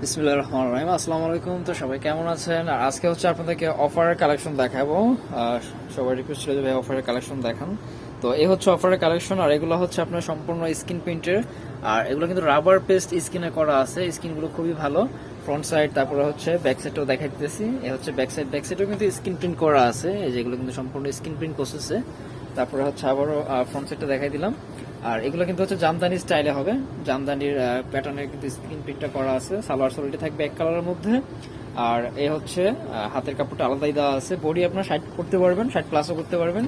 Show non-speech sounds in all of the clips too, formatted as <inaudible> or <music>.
বিসমুল্লাহ রহমান রহিম। আসসালামু আলাইকুম। তো সবাই কেমন আছেন? আর আজকে হচ্ছে আপনাদেরকে অফারের কালেকশন দেখাবো। সবাই রিকোয়েস্ট ছিল যে ভাই অফারের কালেকশন দেখান। তো এই হচ্ছে অফারের কালেকশন। আর এগুলো হচ্ছে আপনার সম্পূর্ণ স্কিন প্রিন্টের। আর এগুলো কিন্তু রাবার পেস্ট স্কিনে করা আছে। স্কিনগুলো খুবই ভালো। ফ্রন্ট সাইড তারপরে হচ্ছে ব্যাক সাইডটাও দেখাই দিতেছি। এ হচ্ছে ব্যাক সাইড ব্যাক সাইডেও কিন্তু স্কিন প্রিন্ট করা আছে। এই যেগুলো কিন্তু সম্পূর্ণ স্কিন প্রিন্ট প্রসেসে তারপরে হচ্ছে আবারও ফ্রন্ট সাইডটা দেখাই দিলাম। আর এগুলো কিন্তু হচ্ছে জামদানি স্টাইলে হবে। জামদানির প্যাটার্নের কিন্তু স্ক্রিন প্রিন্টটা করা আছে। সালোয়ার সোলটি থাকবে এক কালারের মধ্যে। আর এ হচ্ছে হাতের কাপড়টা আলাদাই দেওয়া আছে। বডি আপনার সাইড করতে পারবেন সাইড প্লাসও করতে পারবেন।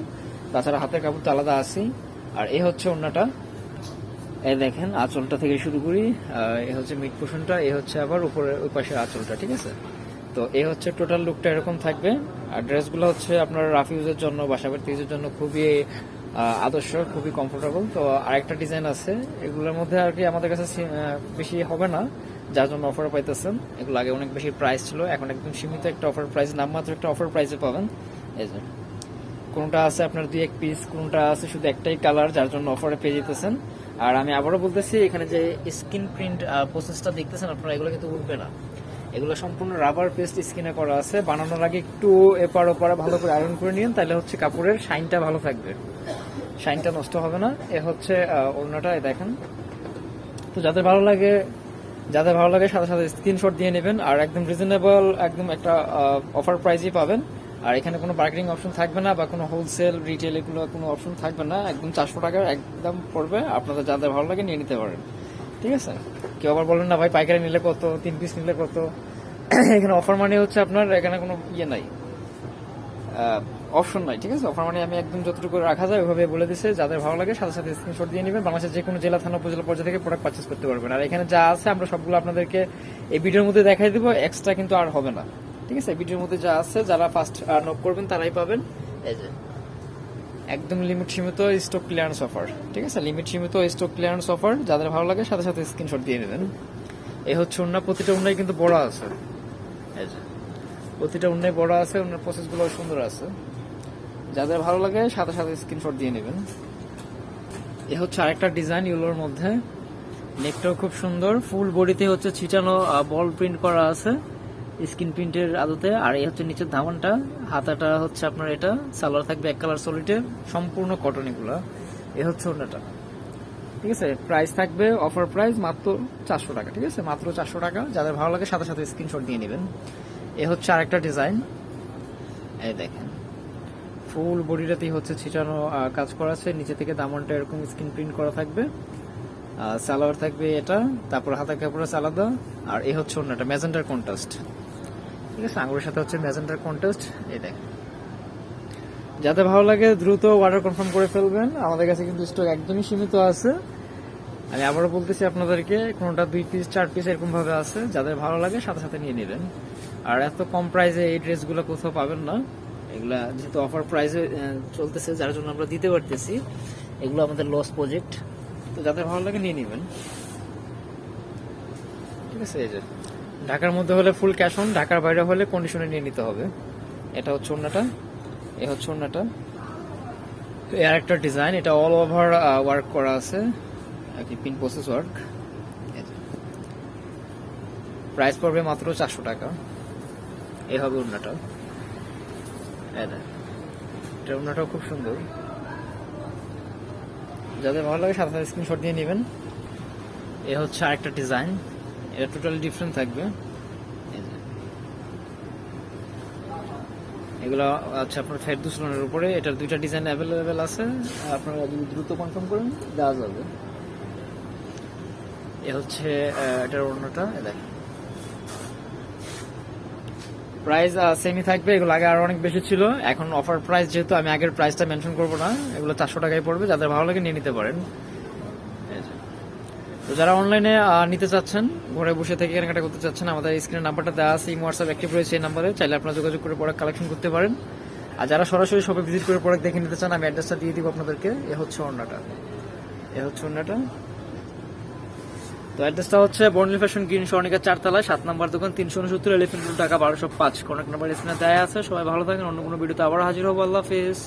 তাছাড়া হাতের কাপড়টা আলাদা আছেই। আর এ হচ্ছে অন্যটা এই দেখেন, আঁচলটা থেকে শুরু করি। এ হচ্ছে মিড পোর্শনটা এ হচ্ছে আবার উপরে, ওই পাশের আঁচলটা, ঠিক আছে? তো এ হচ্ছে টোটাল লুকটা এরকম থাকবে। আর ড্রেসগুলো হচ্ছে আপনার রাফ ইউজের জন্য বাসা বাড়িতে ইউজের জন্য খুবই আদর্শ, খুবই কমফোর্টেবল তো আরেকটা ডিজাইন আছে, এগুলোর মধ্যে আর কি আমাদের কাছে বেশি হবে না, যার জন্য অফার পাইতেছেন। এগুলো আগে অনেক বেশি প্রাইস ছিল, এখন একদম সীমিত একটা অফার প্রাইস নামমাত্র একটা অফার প্রাইসে পাবেন। এই যে, কোনটা আছে আপনার দুই এক পিস কোনটা আছে শুধু একটাই কালার যার জন্য অফারে পেয়ে যেতেছেন। আর আমি আবারও বলতেছি, এখানে যে স্কিন প্রিন্ট প্রসেসটা দেখতেছেন আপনারা, এগুলো কিন্তু উঠবে না। এগুলো সম্পূর্ণ রাবার পেস্ট স্কিনে করা আছে। বানানোর আগে একটু এপার ওপারে ভালো করে আয়রন করে নিন, তাহলে হচ্ছে কাপড়ের শাইনটা ভালো থাকবে। শাইনটা নষ্ট হবে না। এ হচ্ছে এই দেখেন। তো যাদের ভালো লাগে, যাদের ভালো লাগে, সাথে সাথে স্ক্রিনশট দিয়ে নেবেন। আর একদম রিজনেবল একদম একটা অফার প্রাইজই পাবেন। আর এখানে কোনো বার্গেনিং অপশন থাকবে না বা কোনো হোলসেল রিটেল এগুলো কোনো অপশন থাকবে না। একদম চারশো টাকার একদম পড়বে। আপনাদের যাদের ভালো লাগে নিয়ে নিতে পারেন। ঠিক আছে? কেউ আবার বলেন না, ভাই, পাইকারি নিলে কত? তিন পিস নিলে কত? <clears throat> এখানে অফার মানে হচ্ছে আপনার, এখানে কোনো ইয়ে নাই। অপশন নাই, ঠিক আছে? অফার মানে আমি একদম যতটুকু রাখা যায় ওইভাবে বলে দিছে, যাদের ভালো লাগে সাথে সাথে স্ক্রিনশট দিয়ে নেবেন। বাংলাদেশের যে কোনো জেলা, থানা, উপজেলা পর্যায়ে থেকে প্রোডাক্ট পারচেস করতে পারবেন। আর এখানে যা আছে আমরা সবগুলো আপনাদেরকে এই ভিডিওর মধ্যে দেখাই দিব এক্সট্রা কিন্তু আর হবে না। ঠিক আছে? ভিডিওর মধ্যে যা আছে, যারা ফার্স্ট নক করবেন, তারাই পাবেন। এই যে একদম লিমিট সীমিত স্টক ক্লিয়ারেন্স অফার ঠিক আছে? লিমিট সীমিত স্টক ক্লিয়ারেন্স অফার যাদের ভালো লাগে সাথে সাথে স্ক্রিনশট দিয়ে নেবেন। এই হচ্ছে অন্য প্রতিটা অন্যায় কিন্তু বড় আছে। প্রতিটা অন্যায় বড় আছে অন্যের প্রসেসগুলো সুন্দর আছে। যাদের ভালো লাগে সাথে সাথে স্ক্রিনশট দিয়ে নেবেন। এ হচ্ছে আরেকটা ডিজাইন ইউলোর মধ্যে। নেকটাও খুব সুন্দর ফুল বডিতে হচ্ছে ছিটানো বল প্রিন্ট করা আছে। স্কিন প্রিন্টের আদতে আর এই হচ্ছে নিচের ধামনটা হাতাটা হচ্ছে আপনার এটা, সালোয়ার থাকবে এক কালার সলিটের সম্পূর্ণ কটন এগুলা। এ হচ্ছে অন্যটা ঠিক আছে? প্রাইস থাকবে অফার প্রাইস মাত্র চারশো টাকা, ঠিক আছে? মাত্র চারশো টাকা, যাদের ভালো লাগে সাথে সাথে স্ক্রিনশট দিয়ে নেবেন। এ হচ্ছে আরেকটা ডিজাইন এই দেখেন। ফুল বডিটাতেই হচ্ছে ছিটানো কাজ করা আছে। নিচে থেকে দামনটা এরকম স্ক্রিন প্রিন্ট করা থাকবে। সালোয়ার থাকবে এটা, তারপর হাতের কাপড় আলাদা। আর এই হচ্ছে অন্যটা ম্যাজেন্টার কন্ট্রাস্ট ঠিক আছে আঙুরের সাথে হচ্ছে ম্যাজেন্টার কন্টেস্ট দেখ। যাদের ভালো লাগে, দ্রুত অর্ডার কনফার্ম করে ফেলবেন। আমাদের কাছে কিন্তু স্টক একদমই সীমিত আছে। আমি আবারও বলতেছি আপনাদেরকে, কোনোটা দুই পিস চার পিস এরকম ভাবে আছে। যাদের ভালো লাগে, সাথে সাথে নিয়ে নেবেন। আর এত কম প্রাইসে এই ড্রেসগুলো কোথাও পাবেন না। এগুলা যেহেতু অফার প্রাইসে চলতেছে, যার জন্য আমরা দিতে পারতেছি। এগুলো আমাদের লস প্রজেক্ট তো যাদের ভালো লাগে, নিয়ে নেবেন। ঠিক আছে, এই যে। ঢাকার মধ্যে হলে ফুল ক্যাশ অন ঢাকার বাইরে হলে কন্ডিশনে নিয়ে নিতে হবে। এটা হচ্ছে অন্যটা এ হচ্ছে তো এর একটা ডিজাইন এটা অল ওভার ওয়ার্ক করা আছে। আর কি পিন প্রসেস ওয়ার্ক প্রাইস পড়বে মাত্র চারশো টাকা। এ হবে এই এটা অন্যটাও খুব সুন্দর। যাদের ভালো লাগে সাথে সাথে স্ক্রিনশট দিয়ে নেবেন। এ হচ্ছে আরেকটা ডিজাইন এটা টোটালি ডিফারেন্ট থাকবে। এগুলো আচ্ছা আপনার ফেরদুস লোনের উপরে, এটার দুইটা ডিজাইন অ্যাভেলেবেল আছে। আপনারা যদি দ্রুত কনফার্ম করেন, দেওয়া যাবে। এ হচ্ছে এটার অন্যটা দেখেন। প্রাইস সেমই থাকবে, এগুলো আগে আরও অনেক বেশি ছিল। এখন অফার প্রাইস যেহেতু আমি আগের প্রাইসটা মেনশন করব না, এগুলো চারশো টাকায় পড়বে, যাদের ভালো লাগে নিয়ে নিতে পারেন। তো যারা অনলাইনে নিতে চাচ্ছেন, ঘরে বসে থেকে কেনাকাটা করতে চাচ্ছেন, আমাদের স্ক্রিনের নাম্বারটা দেওয়া আছে, ইমো হোয়াটসঅ্যাপ অ্যাক্টিভ রয়েছে এই নাম্বারে চাইলে আপনারা যোগাযোগ করে প্রোডাক্ট কালেকশন করতে পারেন। আর যারা সরাসরি শপে ভিজিট করে প্রোডাক্ট দেখে নিতে চান, আমি অ্যাড্রেসটা দিয়ে দিব আপনাদেরকে। এ হচ্ছে অন্যটা এ হচ্ছে অন্যটা তো অ্যাড্রেসটা হচ্ছে বর্ণিল ফ্যাশন গ্রিন স্বর্ণিকা চারতলায়, সাত নম্বর দোকান, তিনশো উনসত্তর এলিফেন্ট টাকা বারোশো পাঁচ। কন্ট্যাক্ট নাম্বার স্ক্রিনে দেয়া আছে। সবাই ভালো থাকেন, অন্য কোনো ভিডিওতে আবার হাজির হব। আল্লাহ হাফিজ।